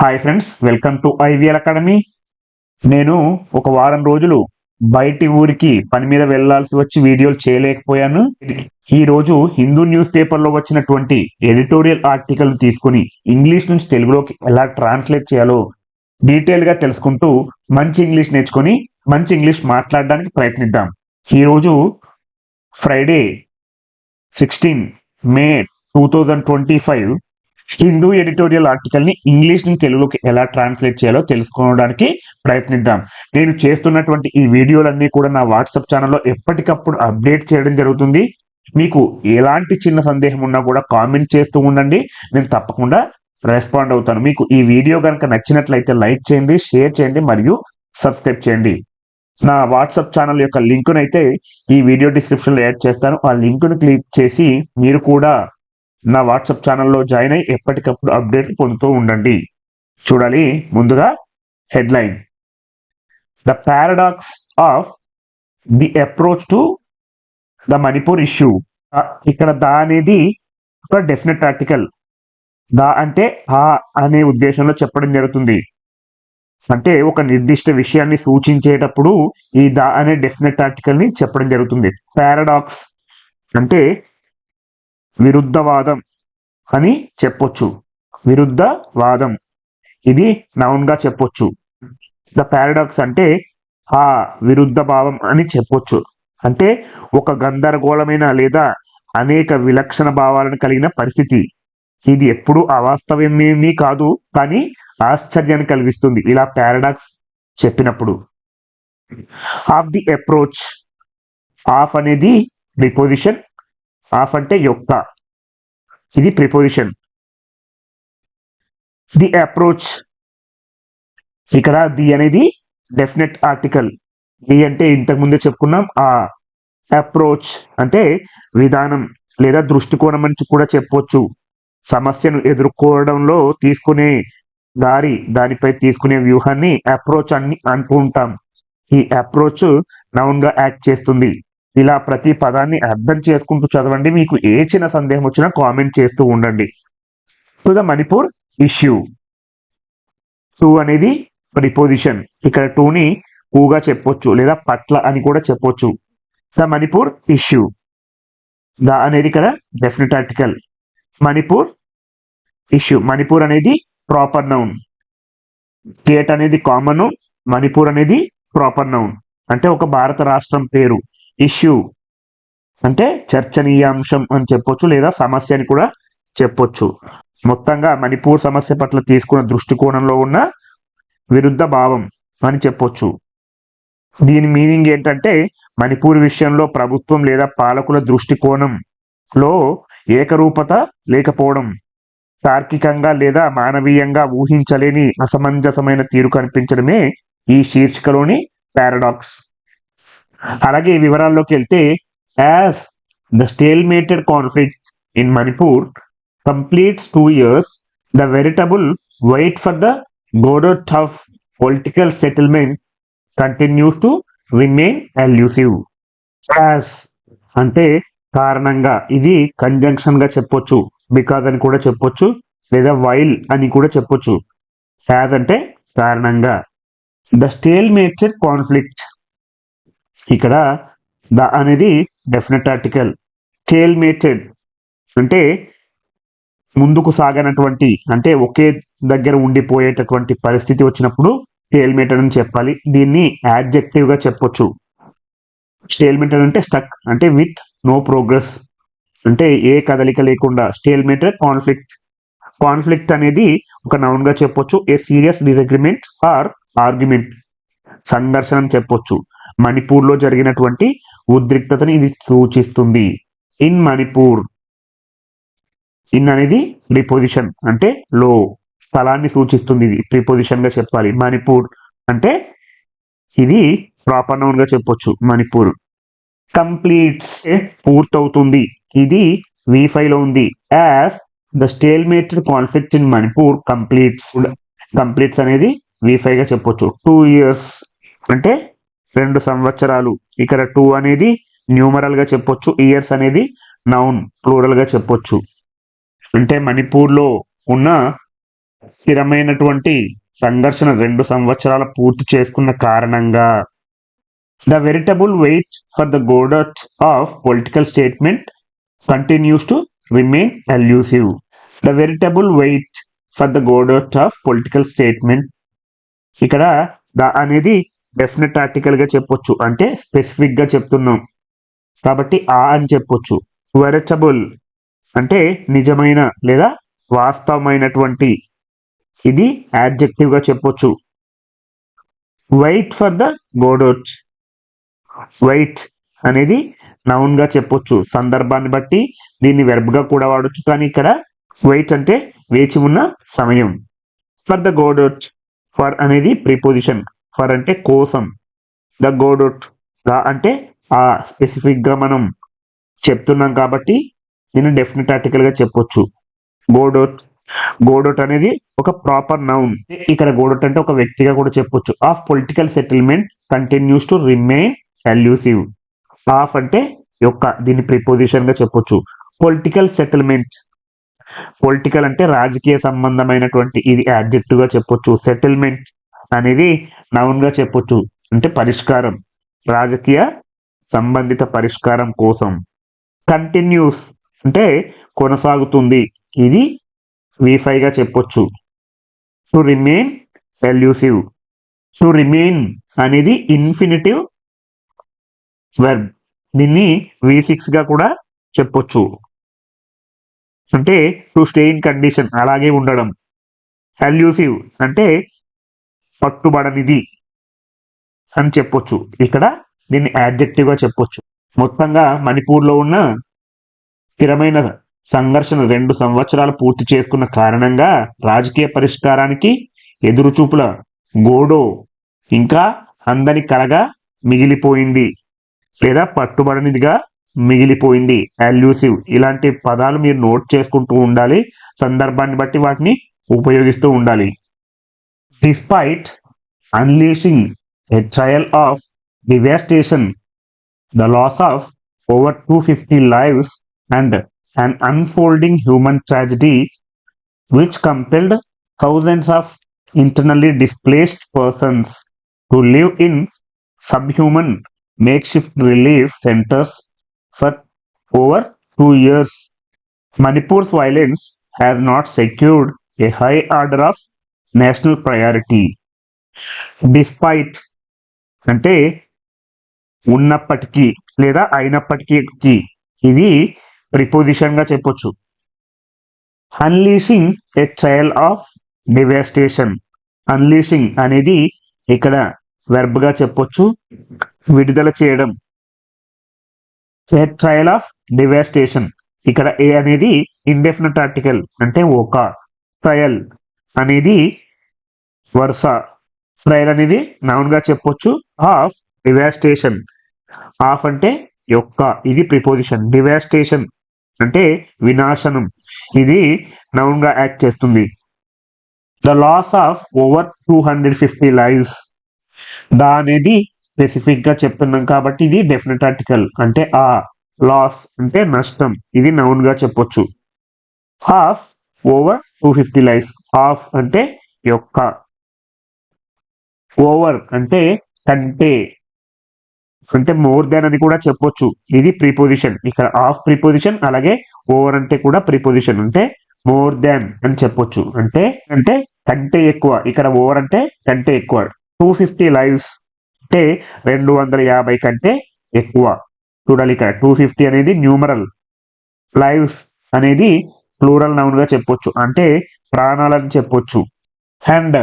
Hi friends welcome to IVL academy నేను ఒక వారం రోజులు బయటి ఊరికి పని మీద వెళ్ళాల్సి వచ్చి వీడియోలు చేయలేకపోయాను. ఈ రోజు హిందూ న్యూస్ పేపర్లో వచ్చినటువంటి ఎడిటోరియల్ ఆర్టికల్ తీసుకుని ఇంగ్లీష్ నుంచి తెలుగులోకి ఎలా ట్రాన్స్లేట్ చేయాలో డీటెయిల్గా తెలుసుకుంటూ మంచి ఇంగ్లీష్ నేర్చుకొని మంచి ఇంగ్లీష్ మాట్లాడడానికి ప్రయత్నిద్దాం. ఈరోజు Friday sixteen May two thousand twenty five Hindu editorial ఆర్టికల్ని English నుంచి తెలుగులోకి ఎలా ట్రాన్స్లేట్ చేయాలో తెలుసుకోవడానికి ప్రయత్నిద్దాం. నేను చేస్తున్నటువంటి ఈ వీడియోలన్నీ కూడా నా వాట్సాప్ ఛానల్లో ఎప్పటికప్పుడు అప్డేట్ చేయడం జరుగుతుంది. మీకు ఎలాంటి చిన్న సందేహం ఉన్నా కూడా కామెంట్ చేస్తూ ఉండండి. నేను తప్పకుండా రెస్పాండ్ అవుతాను. మీకు ఈ వీడియో కనుక నచ్చినట్లయితే లైక్ చేయండి షేర్ చేయండి మరియు సబ్స్క్రైబ్ చేయండి. నా వాట్సాప్ ఛానల్ యొక్క లింకును అయితే ఈ వీడియో డిస్క్రిప్షన్లో యాడ్ చేస్తాను. ఆ లింకును క్లిక్ చేసి మీరు కూడా నా వాట్సాప్ ఛానల్లో జాయిన్ అయ్యి ఎప్పటికప్పుడు అప్డేట్లు పొందుతూ ఉండండి. చూడాలి ముందుగా headline. The paradox of the approach to the Manipur issue. ఇక్కడ ద అనేది ఒక డెఫినెట్ ఆర్టికల్. ద అంటే ఆ అనే ఉద్దేశంలో చెప్పడం జరుగుతుంది. అంటే ఒక నిర్దిష్ట విషయాన్ని సూచించేటప్పుడు ఈ ద అనే డెఫినెట్ ఆర్టికల్ని చెప్పడం జరుగుతుంది. పారాడాక్స్ అంటే విరుద్ధవాదం అని చెప్పొచ్చు. విరుద్ధవాదం. ఇది నౌన్గా చెప్పొచ్చు. ద పారాడాక్స్ అంటే ఆ విరుద్ధ భావం అని చెప్పొచ్చు. అంటే ఒక గందరగోళమైన లేదా అనేక విలక్షణ భావాలను కలిగిన పరిస్థితి. ఇది ఎప్పుడు అవాస్తవమేమీ కాదు కానీ ఆశ్చర్యాన్ని కలిగిస్తుంది. ఇలా పారాడాక్స్ చెప్పినప్పుడు. Of the approach. ఆఫ్ అనేది డిపోజిషన్ ఆఫ్ అంటే యొక్క. ఇది ప్రిపోజిషన్ ది అప్రోచ్ ఇక్కడ ది అనేది డెఫినెట్ ఆర్టికల్ ది అంటే ఇంతకు ముందే చెప్పుకున్నాం. ఆ అప్రోచ్ అంటే విధానం లేదా దృష్టికోణం అని కూడా చెప్పొచ్చు. సమస్యను ఎదుర్కోవడంలో తీసుకునే దారి దానిపై తీసుకునే వ్యూహాన్ని అప్రోచ్ అని అంటూ ఉంటాం. ఈ అప్రోచ్ నౌన్గా యాక్ట్ చేస్తుంది. ఇలా ప్రతి పదాన్ని అర్థం చేసుకుంటూ చదవండి. మీకు ఏ చిన్న సందేహం వచ్చినా కామెంట్ చేస్తూ ఉండండి. To the Manipur issue. To అనేది ప్రిపోజిషన్. ఇక్కడ టూని ఊగా చెప్పొచ్చు లేదా పట్ల అని కూడా చెప్పొచ్చు. The Manipur issue. ద అనేది ఇక్కడ definite article. Manipur issue. Manipur అనేది ప్రాపర్ నౌన్. స్టేట్ అనేది కామన్ మణిపూర్ అనేది ప్రాపర్ నౌన్. అంటే ఒక భారత రాష్ట్రం పేరు. ఇష్యూ అంటే చర్చనీయాంశం అని చెప్పొచ్చు లేదా సమస్య అని కూడా చెప్పొచ్చు. మొత్తంగా మణిపూర్ సమస్య పట్ల తీసుకున్న దృష్టికోణంలో ఉన్న విరుద్ధ భావం అని చెప్పొచ్చు. దీని మీనింగ్ ఏంటంటే మణిపూర్ విషయంలో ప్రభుత్వం లేదా పాలకుల దృష్టికోణంలో ఏకరూపత లేకపోవడం తార్కికంగా లేదా మానవీయంగా ఊహించలేని అసమంజసమైన తీరు కనిపించడమే ఈ శీర్షికలోని పారాడాక్స్ అలాగే వివరాల్లోకి వెళ్తే as the stalemated conflict in Manipur completes two years the veritable wait for the Godot of political settlement continues to remain elusive as అంటే కారణంగా ఇది కంజంక్షన్గా చెప్పొచ్చు బికాజ్ అని కూడా చెప్పొచ్చు లేదా వైల్ అని కూడా చెప్పొచ్చు. యాజ్ అంటే కారణంగా. ద స్టేల్ మేచర్ కాన్ఫ్లిక్ట్ ఇక్కడ ద అనేది డెఫినెట్ ఆర్టికల్ కేల్మేటెడ్ అంటే ముందుకు సాగనటువంటి అంటే ఒకే దగ్గర ఉండిపోయేటటువంటి పరిస్థితి వచ్చినప్పుడు స్టేల్మేటెడ్ అని చెప్పాలి. దీన్ని యాడ్జెక్టివ్గా చెప్పొచ్చు. స్టేల్మేటెడ్ అంటే స్టక్ అంటే విత్ నో ప్రోగ్రెస్ అంటే ఏ కదలిక లేకుండా స్టేల్మేటెడ్ కాన్ఫ్లిక్ట్ కాన్ఫ్లిక్ట్ అనేది ఒక నౌన్గా చెప్పొచ్చు. A serious disagreement or argument సంఘర్షణ అని చెప్పొచ్చు. మణిపూర్లో జరిగినటువంటి ఉద్రిక్తతని ఇది సూచిస్తుంది. ఇన్ మణిపూర్. ఇన్ అనేది ప్రిపోజిషన్ అంటే లో. స్థలాన్ని సూచిస్తుంది ఇది ప్రిపోజిషన్గా చెప్పాలి. మణిపూర్ అంటే ఇది ప్రాపర్ నౌన్గా చెప్పొచ్చు మణిపూర్. కంప్లీట్స్ పూర్తవుతుంది. ఇది వి లో ఉంది. As the stalemated conflict in Manipur completes. Completes అనేది వి గా చెప్పొచ్చు. టూ ఇయర్స్ అంటే రెండు సంవత్సరాలు. ఇక్కడ టూ అనేది న్యూమరల్గా చెప్పొచ్చు ఇయర్స్ అనేది నౌన్ ప్లూరల్గా చెప్పొచ్చు. అంటే మణిపూర్లో ఉన్న స్థిరమైనటువంటి సంఘర్షణ రెండు సంవత్సరాలు పూర్తి చేసుకున్న కారణంగా the veritable wait for the Godot of political statement continues to remain elusive the veritable wait for the Godot of political statement ఇక్కడ ద అనేది డెఫినెట్ ఆర్టికల్గా చెప్పొచ్చు. అంటే స్పెసిఫిక్గా చెప్తున్నాం. కాబట్టి ఆ అని చెప్పొచ్చు. వెరచబుల్ అంటే నిజమైన లేదా వాస్తవమైనటువంటి. ఇది యాడ్జెక్టివ్గా చెప్పొచ్చు. Wait for the Godot wait అనేది నౌన్గా చెప్పొచ్చు. సందర్భాన్ని బట్టి దీన్ని వెర్బ్గా కూడా వాడొచ్చు. కానీ ఇక్కడ వెయిట్ అంటే వేచి ఉన్న సమయం. ఫర్ ద గోడోట్ ఫర్ అనేది ప్రిపోజిషన్ ఫర్ అంటే కోసం. The Godot. గా అంటే ఆ స్పెసిఫిక్గా మనం చెప్తున్నాం కాబట్టి నేను డెఫినెట్ ఆర్టికల్గా చెప్పొచ్చు. గోడోట్. గోడోట్ అనేది ఒక ప్రాపర్ నౌన్. ఇక్కడ గోడోట్ అంటే ఒక వ్యక్తిగా కూడా చెప్పొచ్చు. Of political settlement continues to remain elusive. Of అంటే యొక్క దీన్ని ప్రిపోజిషన్గా చెప్పొచ్చు. Political settlement. పొలిటికల్ అంటే రాజకీయ సంబంధమైనటువంటి ఇది యాడ్జెక్టివ్గా చెప్పొచ్చు. సెటిల్మెంట్ అనేది నౌన్గా చెప్పొచ్చు. అంటే పరిష్కారం. రాజకీయ సంబంధిత పరిష్కారం కోసం. కంటిన్యూస్ అంటే కొనసాగుతుంది. ఇది వీఫైగా చెప్పొచ్చు. To remain elusive to remain అనేది ఇన్ఫినిటివ్ వెర్బ్ దీన్ని వి సిక్స్గా కూడా చెప్పొచ్చు. అంటే టు స్టే ఇన్ కండిషన్ అలాగే ఉండడం. ఎల్యూసివ్ అంటే పట్టుబడనిది అని చెప్పొచ్చు. ఇక్కడ దీన్ని యాడ్జెక్టివ్గా చెప్పొచ్చు. మొత్తంగా మణిపూర్లో ఉన్న స్థిరమైన సంఘర్షణ రెండు సంవత్సరాలు పూర్తి చేసుకున్న కారణంగా రాజకీయ పరిష్కారానికి ఎదురుచూపుల గోడో ఇంకా అందని కలగా మిగిలిపోయింది లేదా పట్టుబడనిదిగా మిగిలిపోయింది. అల్యూసివ్ ఇలాంటి పదాలు మీరు నోట్ చేసుకుంటూ ఉండాలి. సందర్భాన్ని బట్టి వాటిని ఉపయోగిస్తూ ఉండాలి. despite unleashing a trial of devastation, the loss of over 250 lives, and an unfolding human tragedy which compelled thousands of internally displaced persons to live in subhuman makeshift relief centers for over two years. Manipur's violence has not secured a high order of national priority. Despite అంటే ఉన్నప్పటికీ లేదా అయినప్పటికీ ఇది ప్రిపోజిషన్గా చెప్పొచ్చు. Unleashing a trail of devastation. Unleashing అనేది ఇక్కడ వెర్బ్గా చెప్పొచ్చు. విడుదల చేయడం. A trail of devastation. ఇక్కడ ఏ అనేది ఇండెఫినెట్ ఆర్టికల్ అంటే ఒక. ట్రయల్ అనేది వరుస. ట్రయల్ అనేది నౌన్గా చెప్పొచ్చు. ఆఫ్ డివాస్టేషన్ ఆఫ్ అంటే యొక్క ఇది ప్రిపోజిషన్ డివాస్టేషన్ అంటే వినాశనం. ఇది నౌన్గా యాక్ట్ చేస్తుంది. The loss of over two hundred fifty lives దా అనేది స్పెసిఫిక్గా చెప్తున్నాం కాబట్టి ఇది డెఫినెట్ ఆర్టికల్ అంటే ఆ లాస్ అంటే నష్టం. ఇది నౌన్గా చెప్పొచ్చు. Of over two fifty life of అంటే యొక్క ఓవర్ అంటే కంటే అంటే మోర్ దాన్ అని కూడా చెప్పొచ్చు. ఇది ప్రిపోజిషన్ ఇక్కడ ఆఫ్ ప్రిపోజిషన్ అలాగే ఓవర్ అంటే కూడా ప్రిపోజిషన్ అంటే మోర్ దాన్ అని చెప్పొచ్చు. అంటే అంటే కంటే ఎక్కువ. ఇక్కడ ఓవర్ అంటే కంటే ఎక్కువ. టూ ఫిఫ్టీ లైవ్స్ అంటే రెండు వందల యాభై కంటే ఎక్కువ. చూడాలి ఇక్కడ. టూ ఫిఫ్టీ అనేది న్యూమరల్ లైవ్స్ అనేది ప్లూరల్ నౌన్గా చెప్పొచ్చు. అంటే ప్రాణాలని చెప్పొచ్చు. హ్యాండ్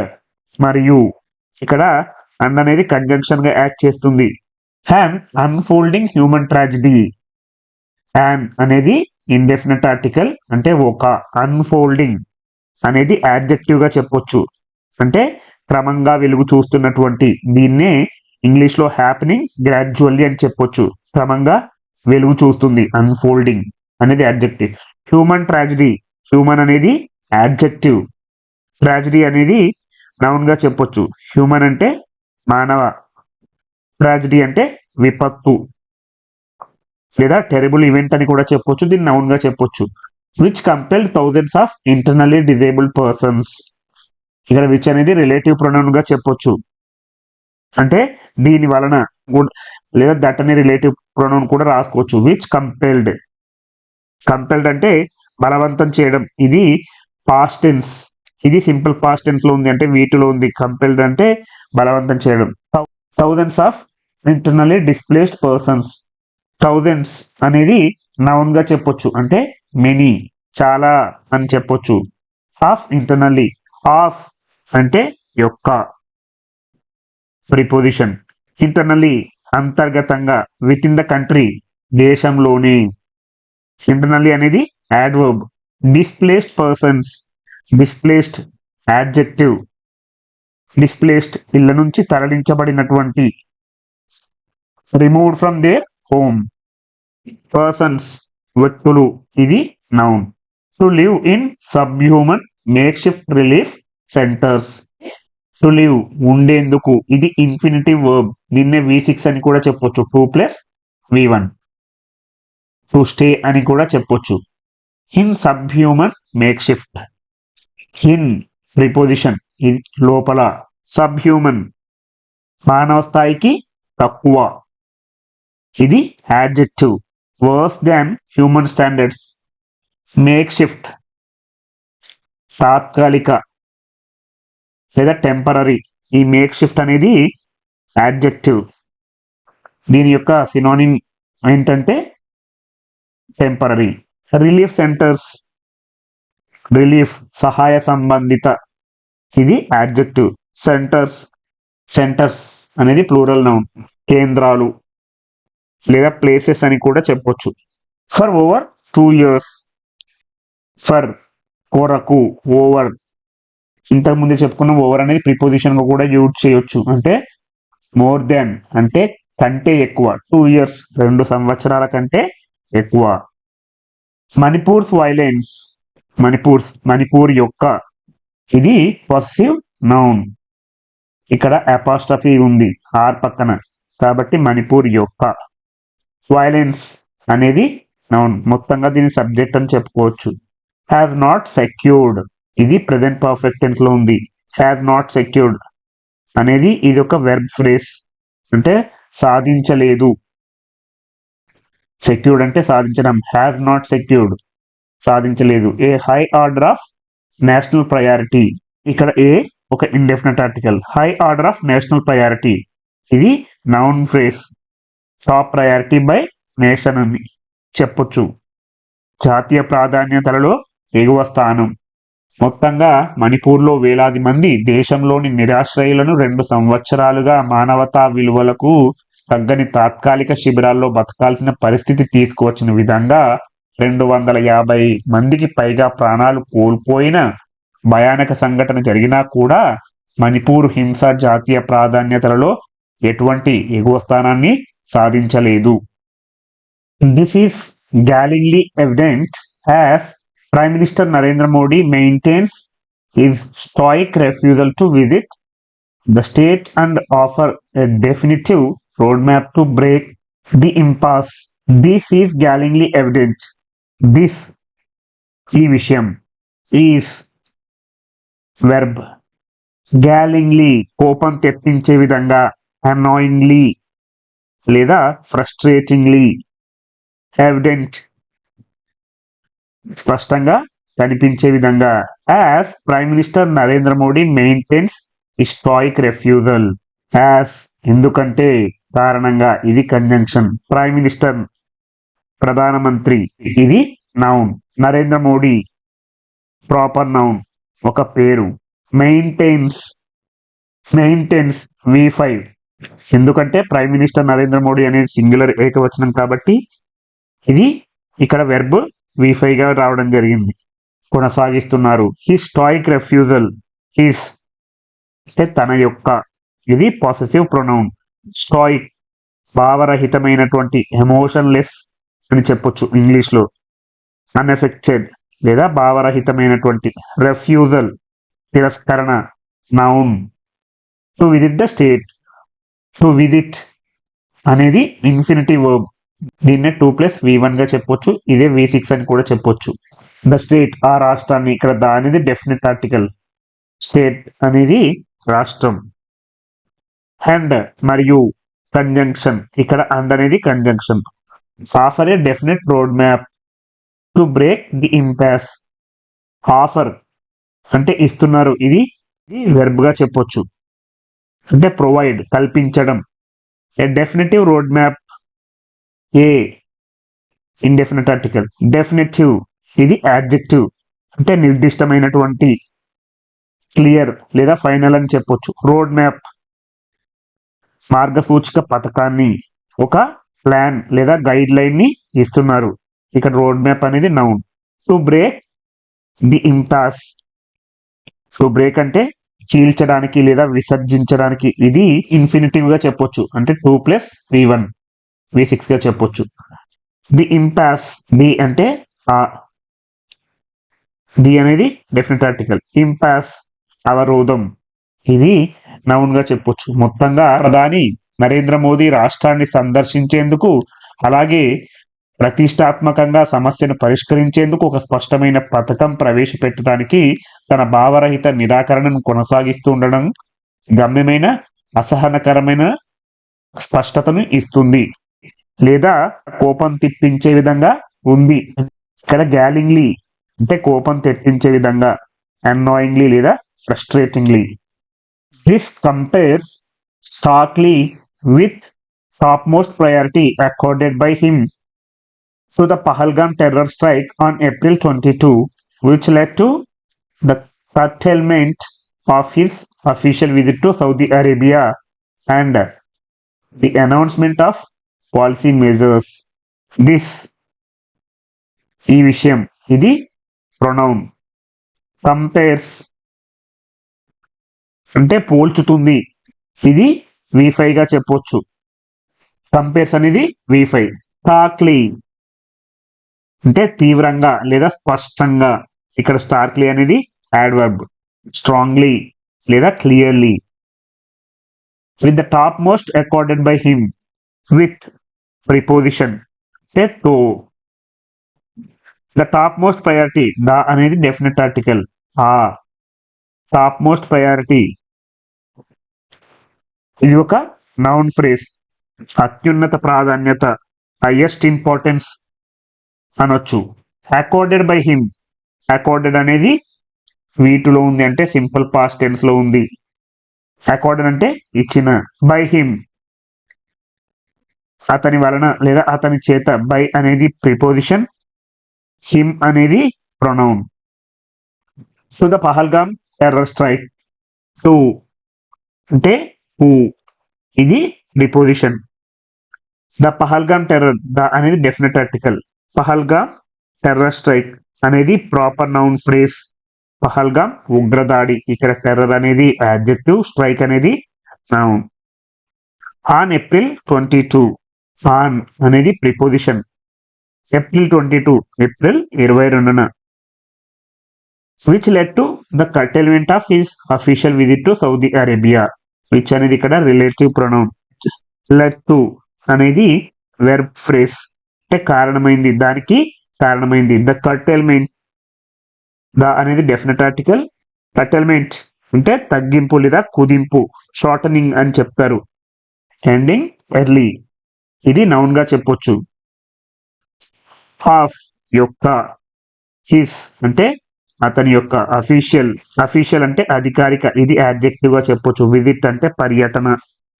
మరియు ఇక్కడ అండ్ అనేది కంజంక్షన్గా యాక్ట్ చేస్తుంది. An unfolding human tragedy. An అనేది ఇండెఫినెట్ ఆర్టికల్ అంటే ఒక అన్ఫోల్డింగ్ అనేది యాడ్జెక్టివ్గా చెప్పొచ్చు. అంటే క్రమంగా వెలుగు చూస్తున్నటువంటి దీన్నే ఇంగ్లీష్లో హ్యాపెనింగ్ గ్రాడ్యువల్లీ అని చెప్పొచ్చు. క్రమంగా వెలుగు చూస్తుంది. అన్ఫోల్డింగ్ అనేది అడ్జెక్టివ్ హ్యూమన్ ట్రాజిడీ. హ్యూమన్ అనేది యాడ్జెక్టివ్. ట్రాజిడీ అనేది నౌన్గా చెప్పొచ్చు. హ్యూమన్ అంటే మానవ. ట్రాజిడీ అంటే విపత్తు. లేదా టెరిబుల్ ఈవెంట్ అని కూడా చెప్పొచ్చు. దీన్ని నౌన్గా చెప్పొచ్చు. Which compelled thousands of internally disabled persons. ఇక్కడ విచ్ అనేది రిలేటివ్ ప్రొనౌన్గా చెప్పొచ్చు. అంటే దీని వలన లేదా దట్ అనే రిలేటివ్ ప్రొనౌన్ కూడా రాసుకోవచ్చు. Which compelled. కంపెల్డ్ అంటే బలవంతం చేయడం. ఇది పాస్ట్ టెన్స్ ఇది సింపుల్ పాస్ట్ టెన్స్లో ఉంది అంటే వీటిలో ఉంది. కంపెల్డ్ అంటే బలవంతం చేయడం. Thousands of internally displaced persons thousands అనేది నౌన్గా చెప్పొచ్చు. అంటే మెనీ చాలా అని చెప్పొచ్చు. ఆఫ్ ఇంటర్నల్లీ ఆఫ్ అంటే యొక్క. ప్రిపోజిషన్ ఇంటర్నల్లీ అంతర్గతంగా విత్ ఇన్ ద కంట్రీ దేశంలోని. ఇంటర్నల్లీ అనేది adverb displaced persons displaced adjective displaced ఇళ్ళ నుంచి తరలించబడినటువంటి. Remove from their home persons వ్యక్తులు. ఇది noun to live in subhuman makeshift relief centres to live ఉండేందుకు. ఇది ఇన్ఫినిటివ్ వర్బ్ దీన్నే వి సిక్స్ అని కూడా చెప్పొచ్చు. Two plus V one to stay అని కూడా చెప్పొచ్చు. In subhuman makeshift in preposition in లోపల సబ్ హ్యూమన్ మానవ స్థాయికి తక్కువ. ఇది adjective worse than human standards makeshift తాత్కాలిక లేదా టెంపరీ ఈ మేక్ షిఫ్ట్ అనేది యాడ్జెక్టివ్ దీని యొక్క సినోనిమ్ ఏంటంటే టెంపరీ రిలీఫ్ సెంటర్స్ రిలీఫ్ సహాయ సంబంధిత ఇది యాడ్జెక్టివ్ సెంటర్స్ సెంటర్స్ అనేది ప్లూరల్ నౌన్ కేంద్రాలు లేదా ప్లేసెస్ అని కూడా చెప్పొచ్చు. For over two years for కొరకు ఓవర్ ఇంతకు ముందు చెప్పుకున్న ఓవర్ అనేది ప్రిపోజిషన్గా కూడా యూజ్ చేయొచ్చు. అంటే మోర్ దెన్ అంటే కంటే ఎక్కువ. టూ ఇయర్స్ రెండు సంవత్సరాల కంటే ఎక్కువ. మణిపూర్స్ వైలెన్స్ మణిపూర్స్ మణిపూర్ యొక్క ఇది పర్సివ్ నౌన్. ఇక్కడ అపాస్ట్రఫీ ఉంది ఆర్ పక్కన. కాబట్టి మణిపూర్ యొక్క వైలెన్స్ అనేది నౌన్. మొత్తంగా దీని సబ్జెక్ట్ అని చెప్పుకోవచ్చు. హ్యావ్ నాట్ సెక్యూర్డ్ ఇది ప్రజెంట్ పర్ఫెక్ట్ టెన్స్లో ఉంది. హ్యావ్ నాట్ సెక్యూర్డ్ అనేది ఇది ఒక వెర్బ్ ఫ్రేస్ అంటే సాధించలేదు. సెక్యూర్డ్ అంటే సాధించడం. Has not secured సాధించలేదు. A high order of national priority ఇక్కడ ఏ ఒక indefinite article high order of national priority ఇది noun phrase top priority by nation అని చెప్పొచ్చు. జాతీయ ప్రాధాన్యతలలో ఎగువ స్థానం. మొత్తంగా మణిపూర్లో వేలాది మంది దేశంలోని నిరాశ్రయులను రెండు సంవత్సరాలుగా మానవతా విలువలకు తగ్గని తాత్కాలిక శిబిరాల్లో బతకాల్సిన పరిస్థితి తీసుకువచ్చిన విధంగా రెండు వందల యాభై మందికి పైగా ప్రాణాలు కోల్పోయిన భయానక సంఘటన జరిగినా కూడా మణిపూర్ హింస జాతీయ ప్రాధాన్యతలలో ఎటువంటి ఎగువ స్థానాన్ని సాధించలేదు. This is gallingly evident as prime minister Narendra Modi maintains his stoic refusal to visit the state and offer a definitive roadmap to break the impasse. This is gallingly evident. This ఈ విషయం is verb గ్యాలింగ్లీ కోపం తెప్పించే విధంగా అనాయింగ్లీ లేదా ఫ్రస్ట్రేటింగ్లీ evident స్పష్టంగా కనిపించే విధంగా as prime minister Narendra Modi maintains his stoic refusal as ఎందుకంటే కారణంగా ఇది కంజంక్షన్ ప్రైమ్ మినిస్టర్ ప్రధానమంత్రి ఇది noun Narendra Modi proper noun ఒక పేరు. మెయింటైన్స్ మెయింటైన్స్ వి ఫైవ్ ఎందుకంటే ప్రైమ్ మినిస్టర్ నరేంద్ర మోడీ అనేది సింగులర్ ఏకవచనం కాబట్టి ఇది ఇక్కడ వెర్బ్ వి గా రావడం జరిగింది. కొనసాగిస్తున్నారు. హిస్ టాయిక్ రెఫ్యూజల్ హిస్ అంటే తన యొక్క ఇది పాసెసివ్ ప్రొనౌన్ స్టాయిక్ భావరహితమైనటువంటి ఎమోషన్లెస్ అని చెప్పొచ్చు ఇంగ్లీష్లో. అన్ఎఫెక్టెడ్ లేదా భావరహితమైనటువంటి. రెఫ్యూజల్ తిరస్కరణ noun to visit the state to visit అనేది ఇన్ఫినిటీ వర్బ్ దీన్నే టూ ప్లస్ వి వన్గా చెప్పొచ్చు ఇదే వి సిక్స్ అని కూడా చెప్పొచ్చు. ద స్టేట్ ఆ రాష్ట్రాన్ని ఇక్కడ దానిది అనేది డెఫినెట్ ఆర్టికల్ స్టేట్ అనేది రాష్ట్రం. అండ్ మరియు కంజంక్షన్ ఇక్కడ అండ్ అనేది conjunction offer a definite road map to break the impasse offer అంటే ఇస్తున్నారు. ఇది ఇది చెప్పొచ్చు. అంటే ప్రొవైడ్ కల్పించడం. A definitive road map a indefinite article definitive ఇది యాడ్జెక్టివ్ అంటే నిర్దిష్టమైనటువంటి క్లియర్ లేదా ఫైనల్ అని చెప్పొచ్చు. రోడ్ మ్యాప్ మార్గసూచిక పథకాన్ని ఒక ప్లాన్ లేదా గైడ్ లైన్ని ఇస్తున్నారు. ఇక్కడ రోడ్ మ్యాప్ అనేది noun to break the impasse to break అంటే చీల్చడానికి లేదా విసర్జించడానికి. ఇది ఇన్ఫినిటివ్గా చెప్పొచ్చు. అంటే two plus V one V సిక్స్గా చెప్పొచ్చు. ది ఇంపాస్ ది అంటే ఆ. ది అనేది డెఫినెట్ ఆర్టికల్ ఇంపాస్ అవరోధం. ఇది నౌన్గా చెప్పొచ్చు. మొత్తంగా ప్రధాని నరేంద్ర మోదీ రాష్ట్రాన్ని సందర్శించేందుకు అలాగే ప్రతిష్టాత్మకంగా సమస్యను పరిష్కరించేందుకు ఒక స్పష్టమైన పథకం ప్రవేశపెట్టడానికి తన భావరహిత నిరాకరణను కొనసాగిస్తూ ఉండడం గమ్యమైన అసహనకరమైన స్పష్టతను ఇస్తుంది. లేదా కోపం తిప్పించే విధంగా ఉంది. ఇక్కడ గ్యాలింగ్లీ అంటే కోపం తెప్పించే విధంగా అన్నాయింగ్లీ లేదా ఫ్రస్ట్రేటింగ్లీ This compares starkly with top most priority accorded by him to the Pahalgam terror strike on April 22, which led to the curtailment of his official visit to Saudi Arabia and the announcement of policy measures. This ఈ విషయం ఇది pronoun compares అంటే పోల్చుతుంది. ఇది వి గా చెప్పొచ్చు. Compares అనేది V five అంటే తీవ్రంగా లేదా స్పష్టంగా. ఇక్కడ స్టార్క్లీ అనేది యాడ్వర్బ్ స్ట్రాంగ్లీ లేదా clearly with the topmost accorded by him with preposition అంటే తో the top most priority the అనేది డెఫినెట్ ఆర్టికల్ ఆ టాప్ మోస్ట్ ప్రయారిటీ ఇది ఒక నౌన్ ఫ్రేజ్ అత్యున్నత ప్రాధాన్యత హైయెస్ట్ ఇంపార్టెన్స్ అనొచ్చు. అకార్డెడ్ బై హిమ్ అకార్డెడ్ అనేది వీటిలో ఉంది అంటే సింపుల్ పాస్ట్ టెన్స్లో ఉంది. అకార్డెడ్ అంటే ఇచ్చిన బై హిమ్ అతని వలన లేదా అతని చేత బై అనేది ప్రిపోజిషన్ హిమ్ అనేది pronoun so the Pahalgam terror strike to అంటే హూ ఇది preposition the Pahalgam terror the అనేది definite article Pahalgam terror strike అనేది ప్రాపర్ నౌన్ ఫ్రేస్ పహల్గామ్ ఉగ్రదాడి ఇక్కడ టెర్రర్ అనేది యాడ్జెక్టివ్ స్ట్రైక్ అనేది noun on April twenty two on అనేది preposition April twenty two April ఇరవై రెండున which led to the curtailment of his official visit to Saudi Arabia which అనేది ఇక్కడ రిలేటివ్ ప్రొనౌన్ లెట్ టు అనేది verb phrase అంటే కారణమైంది. దానికి కారణమైంది. ద కర్టెల్మెంట్ ద అనేది డెఫినెట్ ఆర్టికల్ కర్టెల్మెంట్ అంటే తగ్గింపు లేదా కుదింపు. షార్టనింగ్ అని చెప్తారు. ఎండింగ్ ఎర్లీ ఇది నౌన్గా చెప్పొచ్చు. హాఫ్ యొక్క. హిస్ అంటే అతని యొక్క అఫీషియల్ అఫీషియల్ అంటే అధికారిక ఇది యాడ్జెక్టివ్గా చెప్పొచ్చు. విజిట్ అంటే పర్యటన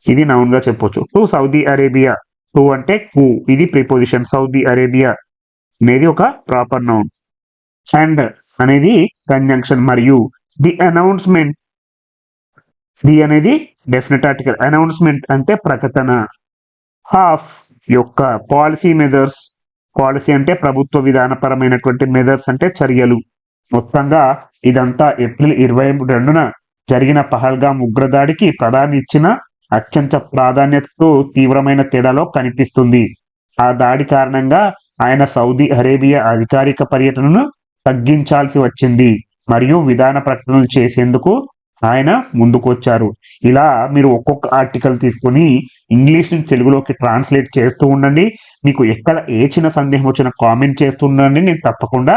ఇది నౌన్గా చెప్పొచ్చు. టు సౌదీ అరేబియా టు అంటే కు ఇది ప్రిపోజిషన్ సౌదీ అరేబియా అనేది ఒక ప్రాపర్ నౌన్ అండ్ అనేది కంజంక్షన్ మరియు ది అనౌన్స్మెంట్ ది అనేది డెఫినెట్ ఆర్టికల్ అనౌన్స్మెంట్ అంటే ప్రకటన. హాఫ్ యొక్క పాలసీ మెదర్స్ పాలసీ అంటే ప్రభుత్వ విధానపరమైనటువంటి మెదర్స్ అంటే చర్యలు. మొత్తంగా ఇదంతా ఏప్రిల్ ఇరవై రెండున జరిగిన పహల్గాం ఉగ్రదాడికి ప్రధాని ఇచ్చిన అత్యంత ప్రాధాన్యతతో తీవ్రమైన తేడాలో కనిపిస్తుంది. ఆ దాడి కారణంగా ఆయన సౌదీ అరేబియా అధికారిక పర్యటనను తగ్గించాల్సి వచ్చింది మరియు విధాన ప్రకటనలు చేసేందుకు ఆయన ముందుకొచ్చారు. ఇలా మీరు ఒక్కొక్క ఆర్టికల్ తీసుకొని ఇంగ్లీష్ నుంచి తెలుగులోకి ట్రాన్స్లేట్ చేస్తూ ఉండండి. మీకు ఎక్కడ ఏ చిన్న సందేహం వచ్చినా కామెంట్ చేస్తూ ఉండండి. నేను తప్పకుండా